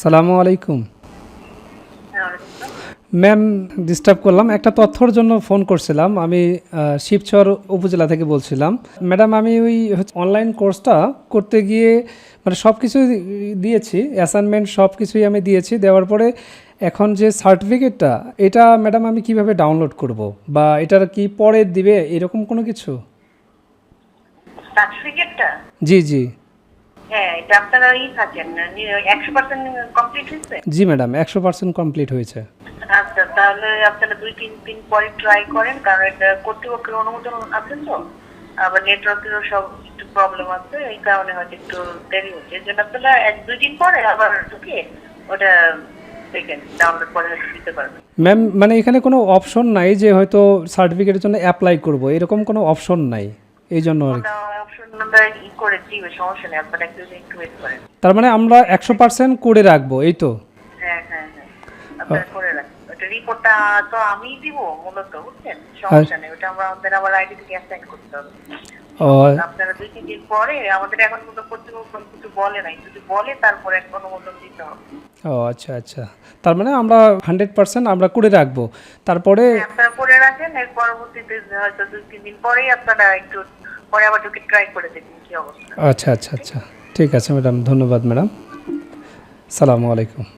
সালামু আলাইকুম। Ma'am disturb করলাম। একটা তথ্যর জন্য ফোন করছিলাম। আমি শিবচর উপজেলা থেকে বলছিলাম। ম্যাডাম আমি ওই অনলাইন কোর্সটা করতে গিয়ে মানে সব কিছু দিয়েছি। অ্যাসাইনমেন্ট সব কিছুই আমি দিয়েছি। দেওয়ার পরে এখন যে সার্টিফিকেটটা এটা ম্যাডাম আমি কীভাবে ডাউনলোড করব? বা এটার কি পরে দিবে? এরকম কোনো কিছু? সার্টিফিকেটটা জি জি। জি ম্যাডাম একশো পার্সেন্ট কমপ্লিট হয়েছে। আচ্ছা তাহলে আপনারা দুই তিন দিন পরে ট্রাই করেন কারণ এটা কর্তৃপক্ষের অনুমোদন আছে তো? আবার নেটওয়ার্কেরও সব একটু প্রবলেম আছে এই কারণে হয়তো একটু দেরি হচ্ছে। জন্য আপনারা এক দুই দিন পরে আবার ঢুকে ওটা ম্যাম মানে এখানে কোনো অপশন নাই যে হয়তো সার্টিফিকেটের জন্য অ্যাপ্লাই করব এরকম কোনো অপশন নাই। এই জন্য আর তার মানে আমরা একশো পার্সেন্ট করে রাখব এই তো? হ্যাঁ হ্যাঁ হ্যাঁ আপনারা করে রাখেন। ওটা রিপোর্টটা তো আমি দিব মূলত বুঝছেন? সমস্যা নেই ওটা আমরা আমাদের আবার আইডি থেকে অ্যাসাইন করতে হবে। আপনারা দুই তিন দিন পরে আমাদের এখন কোনো কর্তৃপক্ষ কিছু বলে নাই যদি বলে তারপরে এক অনুমোদন দিতে হবে। ও আচ্ছা আচ্ছা। তার মানে আমরা হান্ড্রেড পার্সেন্ট আমরা করে রাখব। তারপরে আপনারা করে রাখেন এর পরবর্তীতে হয়তো দুই তিন দিন পরেই আপনারা একটু পরে আবার ট্রাই করে দেখুন কি অবস্থা। আচ্ছা আচ্ছা আচ্ছা। ঠিক আছে ম্যাডাম ধন্যবাদ ম্যাডাম সালামু আলাইকুম।